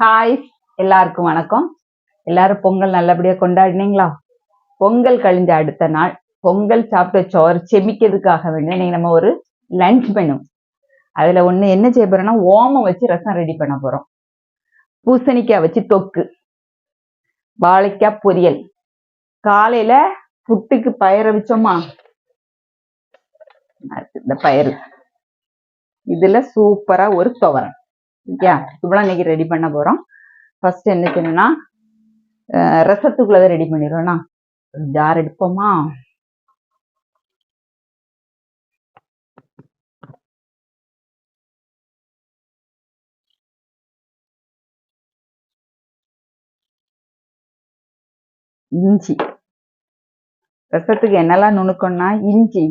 Hi எல்லாருக்கும் வணக்கம். எல்லாரும் பொங்கல் நல்லபடியா கொண்டாடினீங்களா? பொங்கல் கழிஞ்ச அடுத்த நாள் பொங்கல் சாப்பிட்ட சோறு செமிக்கிறதுக்காக வேண்டி இன்னைக்கு நம்ம ஒரு லஞ்ச் மெனு அதுல ஒண்ணு என்ன செய்ய போறோம்னா ஓமம் வச்சு ரசம் ரெடி பண்ண போறோம். பூசணிக்காய் வச்சு தொக்கு வாழைக்காய் பொரியல். காலையில புட்டுக்கு பயிர வச்சோமா? இந்த பயிர் இதுல சூப்பரா ஒரு துவரம். ஓகே இவ்வளோ இன்னைக்கு ரெடி பண்ண போறோம். ஃபர்ஸ்ட் என்ன செய்யணும்னா அஹ் ரசத்துக்குள்ளதை ரெடி பண்ணிடுவோம்னா ஜார் எடுப்போமா? இஞ்சி. ரசத்துக்கு என்னெல்லாம் நுணுக்கம்னா இஞ்சி.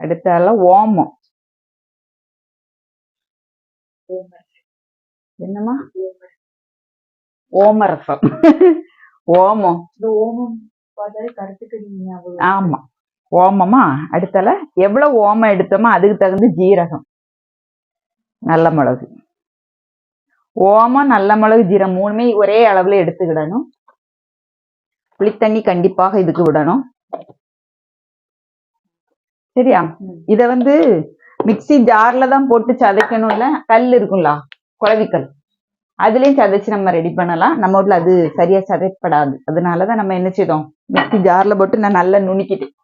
அடுத்தால ஓமம். என்னம்மா? ஓமரசம். ஓமம். இந்த ஓமம் பார்த்தாலே ஆமா. ஓமமா? அடுத்தால எவ்வளவு ஓமம் எடுத்தோமோ அதுக்கு தகுந்த ஜீரகம். நல்ல மிளகு. ஓமம் நல்ல மிளகு ஜீரகம் மூணுமே ஒரே அளவுல எடுத்துக்கிடணும். புளித்தண்ணி கண்டிப்பாக இதுக்கு விடணும். சரியா? இத வந்து மிக்ஸி ஜார்ல தான் போட்டு சதைக்கணும்ல? கல் இருக்கும்ல குழவிக்கல். அதுலயும் சதைச்சு நம்ம ரெடி பண்ணலாம். நம்ம வீட்ல அது சரியா சதைப்படாது. அதனாலதான் நம்ம என்ன செய்தோம்? மிக்ஸி ஜார்ல போட்டு நான் நல்லா நுணுக்கிட்டேன்.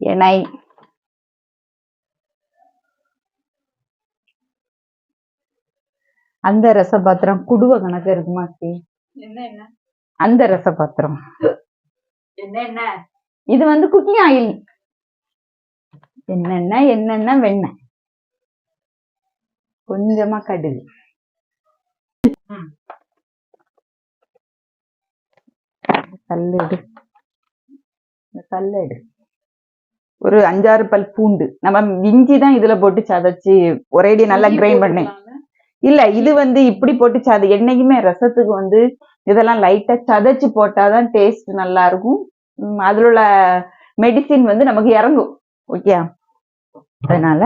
எண்ணெய் அந்த ரசபாத்திரம் குடுவ கணக்கு இருக்குமா சி என்ன என்ன? அந்த ரசபாத்திரம். என்ன என்ன? இது வந்து குக்கிங் ஆயில் என்னென்ன என்னென்ன வெண்ணெய். கொஞ்சமா கடுகு. ம். கல் எடு. இந்த கல் எடு. ஒரு அஞ்சாறு பல் பூண்டு. நம்ம இஞ்சி தான் இதுல போட்டு சதைச்சு ஒரேடி நல்லா கிரைண்ட் பண்ணேன் இல்ல இது வந்து இப்படி போட்டு சதை என்னைக்குமே ரசத்துக்கு வந்து இதெல்லாம் லைட்டா சதைச்சு போட்டாதான் டேஸ்ட் நல்லா இருக்கும். அதுல உள்ள மெடிசின் வந்து நமக்கு இறங்கும். ஓகே அதனால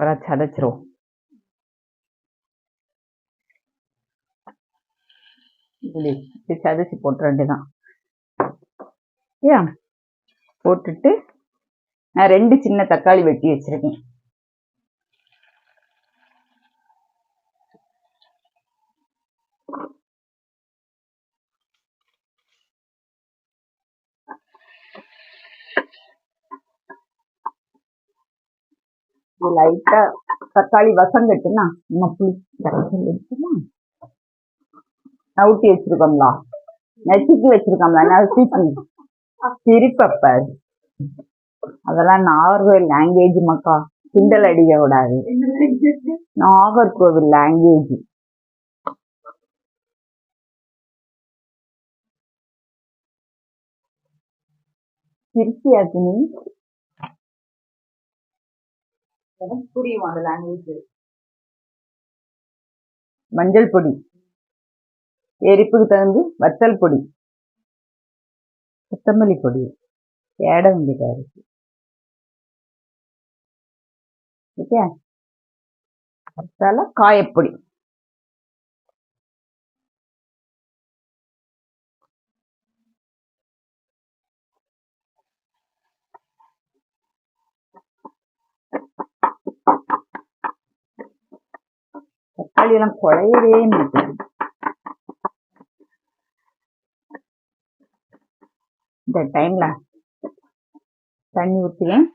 அப்புறம் சதைச்சிரும் இப்படி இப்படி சதைச்சு போட்டுற வேண்டியதான் ஏன் போட்டுட்டு நான் ரெண்டு சின்ன தக்காளி வெட்டி வச்சிருக்கேன். இது லைட்டா தக்காளி வசங்கட்டுனா நம்ம புளி கரைச்சல் எடுத்துமா? நவுட்டி வச்சிருக்கோம்ல. நச்சுக்கி வச்சிருக்கோம்ல. நசுக்கி சிரிப்பப்ப அதெல்லாம் நாகர்கோவில் லாங்குவேஜ் மக்கா. கிண்டல் அடிக்க கூடாது. நாகர்கோவில் லாங்குவேஜ் சிரிச்சியாக்கு நீ எனக்கு புரியும் அந்த லாங்குவேஜ் மஞ்சள் பொடி. எரிப்புக்கு தகுந்து வத்தல் பொடி. கொத்தமல்லி பொடி. ஏட வேண்டியதாக இருக்கு. ஓகே? மசாலா காயப்பொடி. தக்காளி எல்லாம் குழையவே மாட்டேங்குது இந்த டைம்ல தண்ணி ஊற்றுவேன்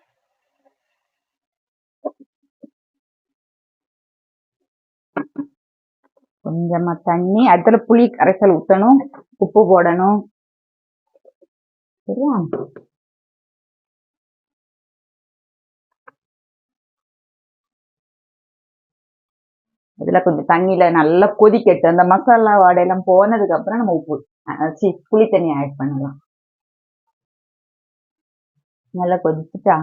கொஞ்சமா தண்ணி அடுத்துல புளி கரைசல் ஊத்தணும் உப்பு போடணும். சரியா? இதில் கொஞ்சம் தண்ணியில் நல்லா கொதிக்கட்டு. அந்த மசாலா வாடையெல்லாம் போனதுக்கப்புறம் நம்ம உப்பு சி புளி தண்ணி ஆட் பண்ணலாம். நல்லா கொதிச்சுட்டா?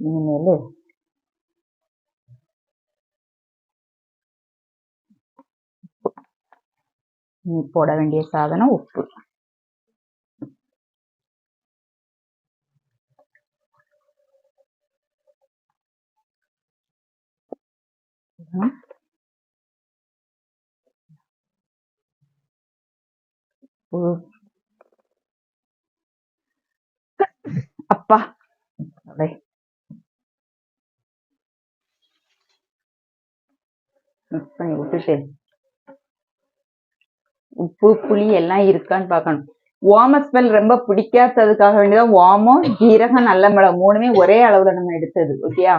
இனிமேல். நீ போட வேண்டிய சாதனம் உப்பு. ம். அப்பா. அப்படியே. பண்ணி விட்டுட்டு உப்பு புளி எல்லாம் இருக்கான்னு பார்க்கணும். வார்ம ஸ்மெல் ரொம்ப பிடிக்காததுக்காக வேண்டியதான் ஓமம் ஜீரகம் நல்ல மிளகு மூணுமே ஒரே அளவுல நம்ம எடுத்தது ஓகேயா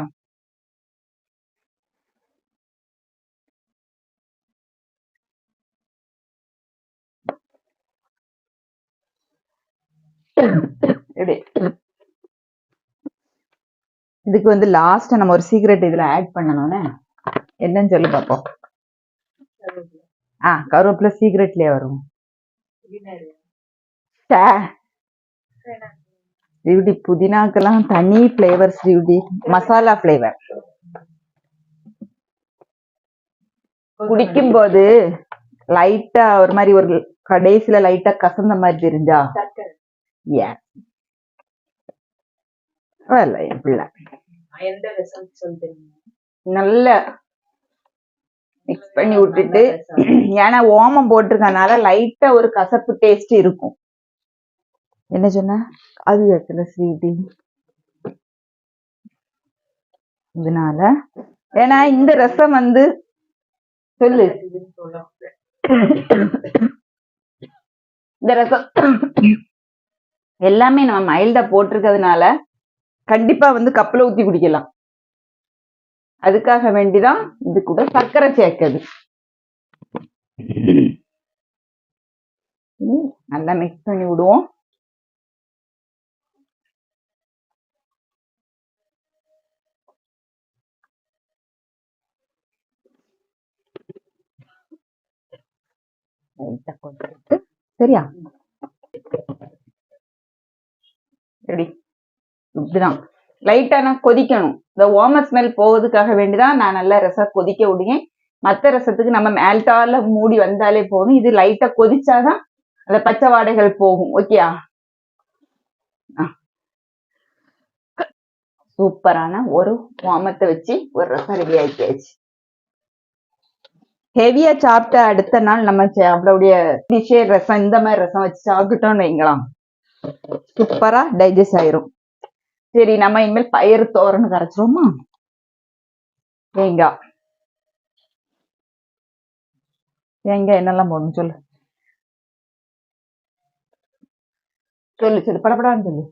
இதுக்கு வந்து லாஸ்ட் நம்ம ஒரு சீக்ரெட் இதுல ஆட் பண்ணணும்னு. என்னன்னு சொல்லி பார்ப்போம் ஆ கருவேப்பிலை சீக்ரெட்லயே வரும். ஸ்ரீவிடி புதினாக்கெல்லாம் தனி ஃப்ளேவர் ஸ்ரீவிடி மசாலா ஃப்ளேவர் குடிக்கும் போது லைட்டா ஒரு மாதிரி ஒரு கடைசியில லைட்டா கசந்த மாதிரி தெரிஞ்சா? ஏன் வரல என் பிள்ளை நல்ல மிக்ஸ் பண்ணி விட்டுட்டு ஏன்னா ஓமம் போட்டிருக்கனால லைட்டா ஒரு கசப்பு டேஸ்ட் இருக்கும். என்ன சொன்ன? அது எத்தனை ஸ்வீட்டு இதனால? ஏன்னா இந்த ரசம் வந்து சொல்லு. இந்த ரசம் எல்லாமே நம்ம மைல்டா போட்டிருக்கிறதுனால கண்டிப்பா வந்து கப்பல ஊத்தி குடிக்கலாம். அதுக்காக வேண்டிதான் இது கூட சர்க்கரை சேர்க்குது நல்லா மிக்ஸ் பண்ணி விடுவோம். சரியா? ரெடி இப்படிதான். லைட்டா நான் கொதிக்கணும். இந்த ஓம ஸ்மெல் போவதுக்காக வேண்டிதான் நான் நல்லா ரசம் கொதிக்க விடுங்க மத்த ரசத்துக்கு நம்ம மேல்டால மூடி வந்தாலே போதும். இது லைட்டா கொதிச்சாதான் அந்த பச்சை வாடைகள் போகும். ஓகேயா சூப்பரான ஒரு ஓமத்தை வச்சு ஒரு ரசம் ரெடி ஆயிடுச்சு ஹெவியா சாப்பிட்ட அடுத்த நாள் நம்ம நம்மளுடைய டிஷ்ஷே ரசம் இந்த மாதிரி ரசம் வச்சு சாப்பிட்டுட்டோம்னு வைங்களாம் சூப்பரா டைஜஸ்ட் ஆயிரும். சரி நம்ம இனிமேல் பயிர் தோரன்னு கரைச்சிருவோமா? தேங்காய். தேங்காய் என்னெல்லாம் போடணும் சொல்லு. சொல்லு சொல்லு. படப்படான்னு சொல்லு.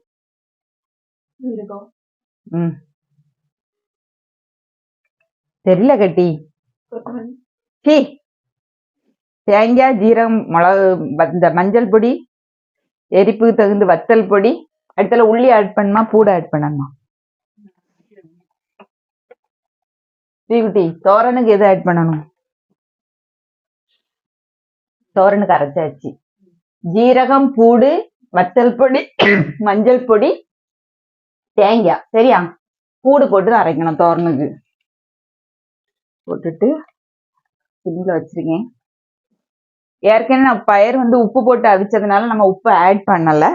ம். தெரியல கட்டி. சீ. தேங்காய் ஜீரகம் மிளகு இந்த மஞ்சள் பொடி எரிப்புக்கு தகுந்த வத்தல் பொடி அடுத்தல உள்ளி ஆட் பண்ணுமா பூடை ஆட் பண்ணணுமா? ஸ்ரீகுட்டி தோரனுக்கு எது ஆட் பண்ணணும்? தோரனுக்கு அரைச்சாச்சு ஜீரகம் பூடு வத்தல் பொடி மஞ்சள் பொடி தேங்காய். சரியா? பூடு போட்டு அரைக்கணும் தோரனுக்கு. போட்டுட்டு சிம்ல வச்சிருக்கேன். ஏற்கனவே நான் பயிர் வந்து உப்பு போட்டு அவிச்சதுனால நம்ம உப்பு ஆட் பண்ணல.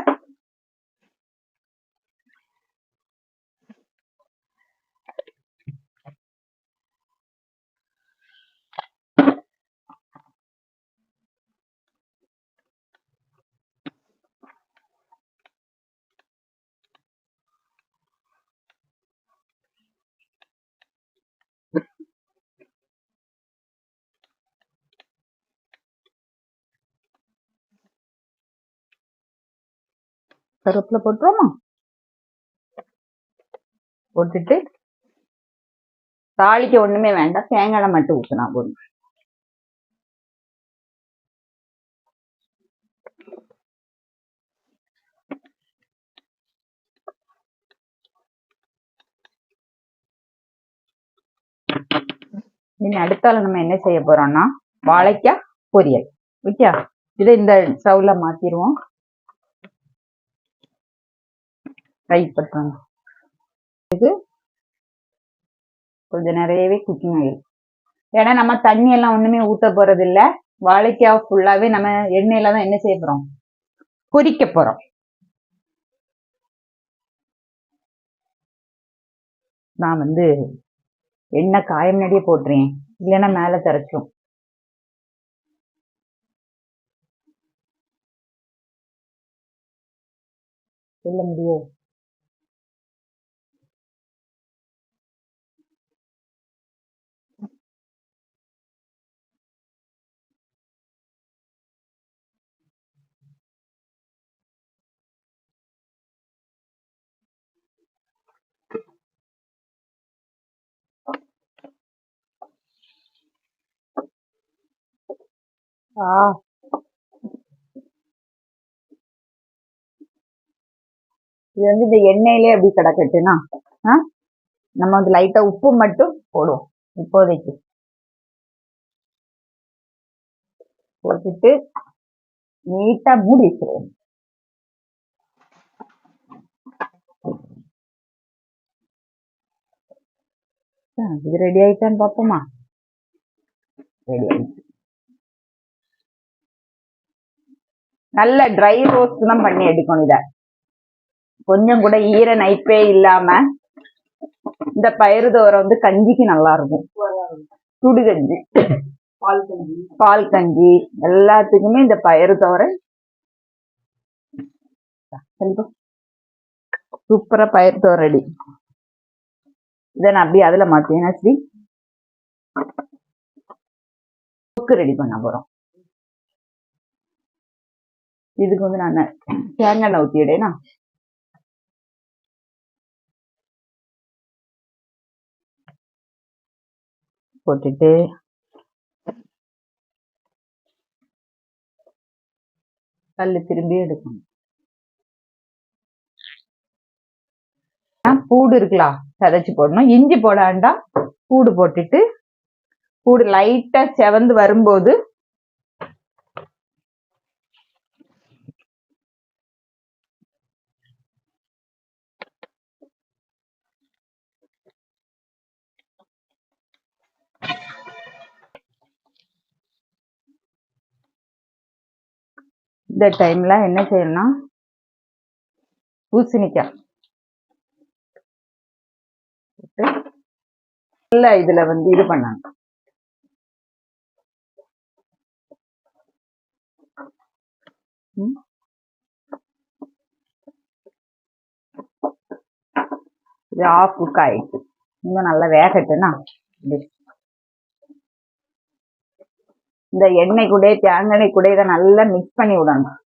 கருவேப்பிலை போட்டுருவோமா? போட்டுட்டு தாளிக்க ஒண்ணுமே வேண்டாம். தேங்காய் மட்டும் ஊற்றினா போதும். இனி அடுத்தால நம்ம என்ன செய்ய போறோம்னா வாழைக்காய் பொரியல். ஓகே இதை இந்த ஸ்டவ்ல மாத்திருவோம். ரைட் பட்டுறோம் இது கொஞ்சம் நிறையவே குக்கிங் ஆயில் ஏன்னா நம்ம தண்ணி எல்லாம் ஒண்ணுமே ஊத்த போறது இல்ல வாழைக்காய் ஃபுல்லாவே நம்ம எண்ணெயில தான் என்ன செய்ய போறோம்? பொரிக்க போறோம். நான் வந்து எண்ணெய் காய முன்னாடியே போட்டுறேன் இல்லைன்னா மேல திரைச்சிரும். சொல்ல முடியும் ஆ. இது வந்து இந்த எண்ணெயிலே அப்படி கிடக்கட்டுனா ஆ? நம்ம வந்து லைட்டா உப்பு மட்டும் போடுவோம் இப்போதைக்கு. போட்டுட்டு நீட்டா மூடி வச்சிருவோம். ஆ, இது ரெடி ஆயிட்டான்னு பார்ப்போமா? ரெடி ஆயிடுச்சு. நல்ல ட்ரை ரோஸ்ட் தான் பண்ணி எடுக்கணும் இத. கொஞ்சம் கூட ஈர நைப்பே இல்லாம இந்த பயிறு தோரை வந்து கஞ்சிக்கு நல்லா இருக்கும். சுடு கஞ்சி. பால் கஞ்சி. பால் கஞ்சி. எல்லாத்துக்குமே இந்த பயிறு தோரை சூப்பரா பயிர் தோரை ரெடி. இதை நான் அப்படியே அதுல மாத்தேன் ஸ்ரீ? ரெடி பண்ண போறோம். இதுக்கு வந்து நான் தேங்காய் எண்ணெய் ஊற்றிடேனா போட்டுட்டு. கல் திரும்பி எடுக்கணும். பூடு இருக்கலாம் சதைச்சு போடணும். இஞ்சி போடாண்டா பூடு போட்டுட்டு பூடு லைட்டா செவந்து வரும்போது இந்த டைம்ல என்ன செய்யணும்னா பூசணிக்காய். போட்டு நல்லா இதில் வந்து இது பண்ணணும். இது ஆஃப் குக் ஆயிடுச்சு இன்னும் நல்லா வேகட்டுன்னா இப்படி. இந்த எண்ணெய் கூட தேங்காய் கூட இதை நல்லா மிக்ஸ் பண்ணி விடணும்.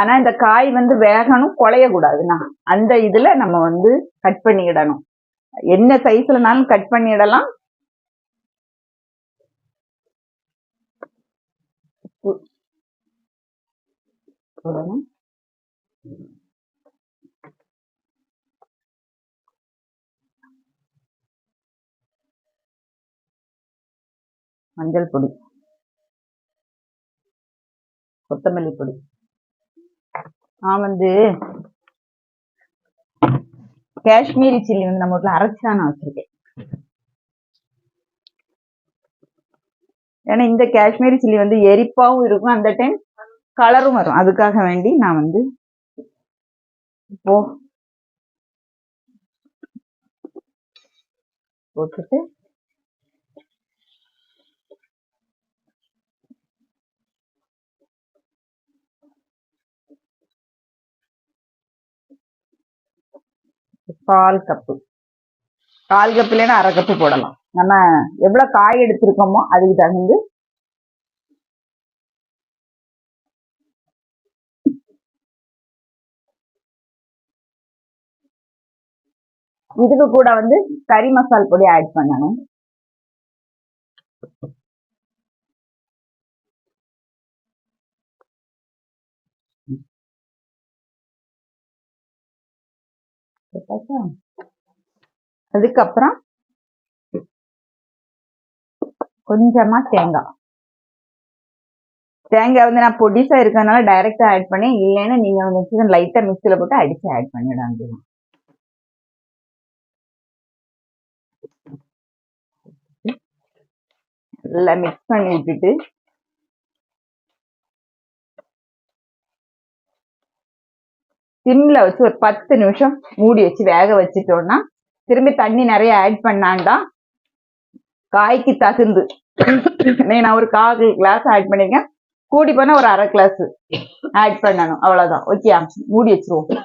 ஆனா இந்த காய் வந்து வேகணும் குழைய கூடாதுண்ணா அந்த இதுல நம்ம வந்து கட் பண்ணிடணும். என்ன சைஸ்லனாலும் கட் பண்ணிடலாம். உப்பு போடணும். மஞ்சள் பொடி. கொத்தமல்லி பொடி. நான் வந்து காஷ்மீரி சில்லி வந்து நம்ம வீட்டுல அரைச்சு தான் நான் வச்சிருக்கேன். ஏன்னா இந்த காஷ்மீரி சில்லி வந்து எரிப்பாவும் இருக்கும். அந்த டைம் கலரும் வரும். அதுக்காக வேண்டி நான் வந்து இப்போ போட்டுட்டு கால் கப்பு. கால் கப்பு இல்லைன்னா அரை கப்பு போடலாம். நம்ம எவ்வளோ காய் எடுத்திருக்கோமோ அதுக்கு தகுந்து இதுக்கு கூட வந்து கறி மசால் பொடி ஆட் பண்ணணும். அதுக்கப்புறம் கொஞ்சமா தேங்காய். தேங்காய் வந்து நான் பொடிசா இருக்கறதுனால டைரக்டா ஆட் பண்ணி இல்லைன்னு நீங்க வந்து லைட்டா மிக்சியில போட்டு அடிச்சு ஆட் பண்ணிடாங்க நல்லா மிக்ஸ் பண்ணி விட்டுட்டு சிம்ல வச்சு ஒரு பத்து நிமிஷம் மூடி வச்சு வேக வச்சுட்டோம்னா திரும்பி தண்ணி நிறைய ஆட் பண்ணாண்டா காய்க்கு தகுந்து. நான் ஒரு கால் கிளாஸ் ஆட் பண்ணிருக்கேன். கூடி போனா ஒரு அரை கிளாஸ் ஆட் பண்ணணும். அவ்வளவுதான். ஓகே மூடி வச்சிருவோம்.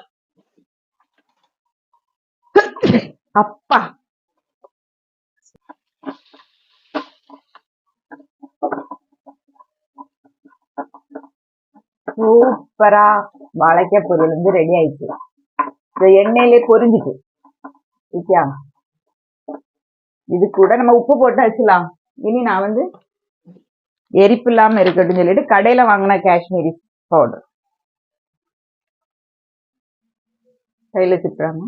அப்பா! சூப்பரா வாழைக்காய் பொரியல் வந்து ரெடி ஆயிடுச்சு. இந்த எண்ணெயிலே பொரிஞ்சுட்டு ஓகே இது கூட நம்ம உப்பு போட்டு வச்சுலாம் இனி நான் வந்து எரிப்பு இல்லாம இருக்கட்டும் சொல்லிட்டு கடையில வாங்கின காஷ்மீரி பவுடர் கையில திட்டுறாங்க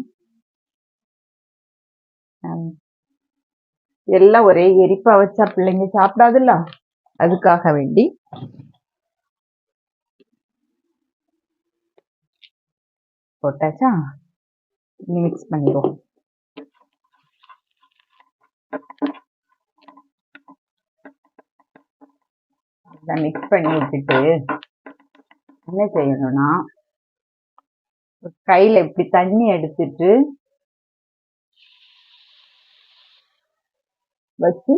எல்லாம் ஒரே எரிப்பா வச்சா பிள்ளைங்க சாப்பிடாதுல்ல? அதுக்காக வேண்டி போட்டாச்சா? இனி மிக்ஸ் பண்ணிடுவோம். இதை மிக்ஸ் பண்ணி விட்டுட்டு என்ன செய்யணும்னா கையில இப்படி தண்ணி எடுத்துட்டு வச்சு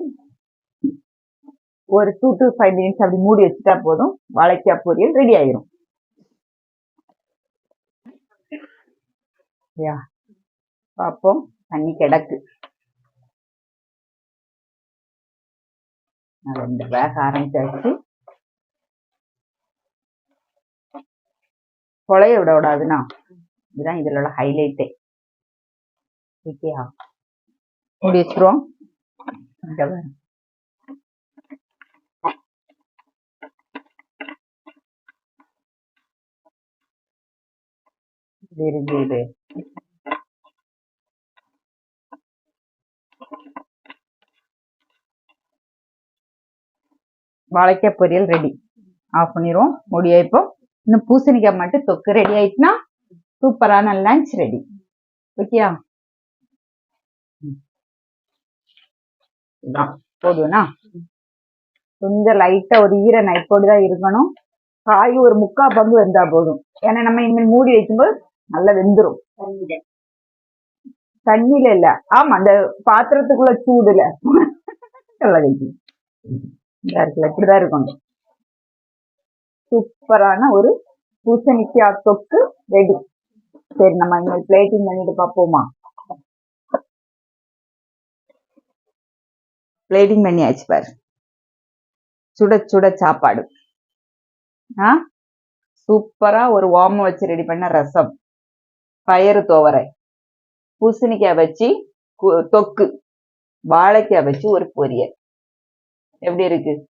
ஒரு டூ டு ஃபைவ் மினிட்ஸ் அப்படி மூடி வச்சுட்டா போதும். வாழைக்காய் பொரியல் ரெடி ஆயிரும். யா பார்ப்போம் தண்ணி கிடக்கு. ரெண்டு பேக் ஆரம்பிச்சாச்சு. கொலைய விட விடாதுண்ணா. இதுதான் இதுல உள்ள ஹைலைட்டே ஓகேயா முடி வச்சிருவோம். இது வாழைக்காய் பொரியல் ரெடி ஆஃப் பண்ணிடுவோம் முடிய இப்போ? இன்னும் பூசணிக்காய் மட்டும் தொக்கு ரெடி ஆயிட்டுனா சூப்பரான லஞ்ச் ரெடி ஓகேயா? போதும்னா? கொஞ்சம் லைட்டா ஒரு ஈர நைட்டோடு தான் இருக்கணும். காய் ஒரு முக்கா பங்கு வெந்தா போதும். ஏன்னா நம்ம இனிமேல் மூடி வைக்கும்போது நல்லா வெந்துரும். தண்ணியில. இல்ல. ஆமா அந்த பாத்திரத்துக்குள்ள சூடுல. நல்லா வைக்கணும் இருக்குல்ல? இப்படிதான் இருக்கணும் சூப்பரான ஒரு பூசணிக்காய் தொக்கு ரெடி சரி நம்ம இனிமேல் பிளேட்டிங் பண்ணிட்டு பார்ப்போமா? பிளேட்டிங் பண்ணியாச்சு பாரு. சுட சுட சாப்பாடு. ஆ? சூப்பரா ஒரு ஓமம் வச்சு ரெடி பண்ண ரசம். பயறு துவரை. பூசணிக்காய் வச்சு தொக்கு. வாழைக்காய் வச்சு ஒரு பொரியல். எப்படி இருக்கு?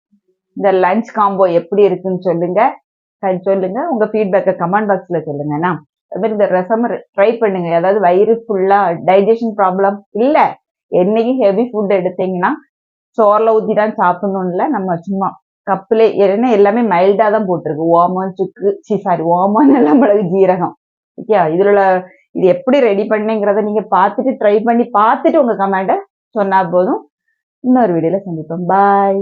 இந்த லஞ்ச் காம்போ எப்படி இருக்குன்னு சொல்லுங்க. க- சொல்லுங்க. உங்க ஃபீட்பேக்கை கமெண்ட் பாக்ஸ்ல சொல்லுங்கண்ணா அது மாதிரி இந்த ரசம் ட்ரை பண்ணுங்க. அதாவது வயிறு ஃபுல்லா டைஜஷன் ப்ராப்ளம் இல்ல. என்னைக்கு ஹெவி ஃபுட் எடுத்தீங்கன்னா சோறுல ஊத்தி தான் சாப்பிடணும் இல்லை நம்ம சும்மா கப்புல ஏன்னா எல்லாமே மைல்டா தான் போட்டிருக்கு. ஓமம் சுக்கு சி சாரி ஓமம் எல்லாம் மிளகு ஜீரகம். ஓகே இதுல இது எப்படி ரெடி பண்ணுங்கிறத நீங்க பார்த்துட்டு ட்ரை பண்ணி பார்த்துட்டு உங்க கமெண்ட்டை சொன்னா போதும். இன்னொரு வீடியோல சந்திப்போம். பாய்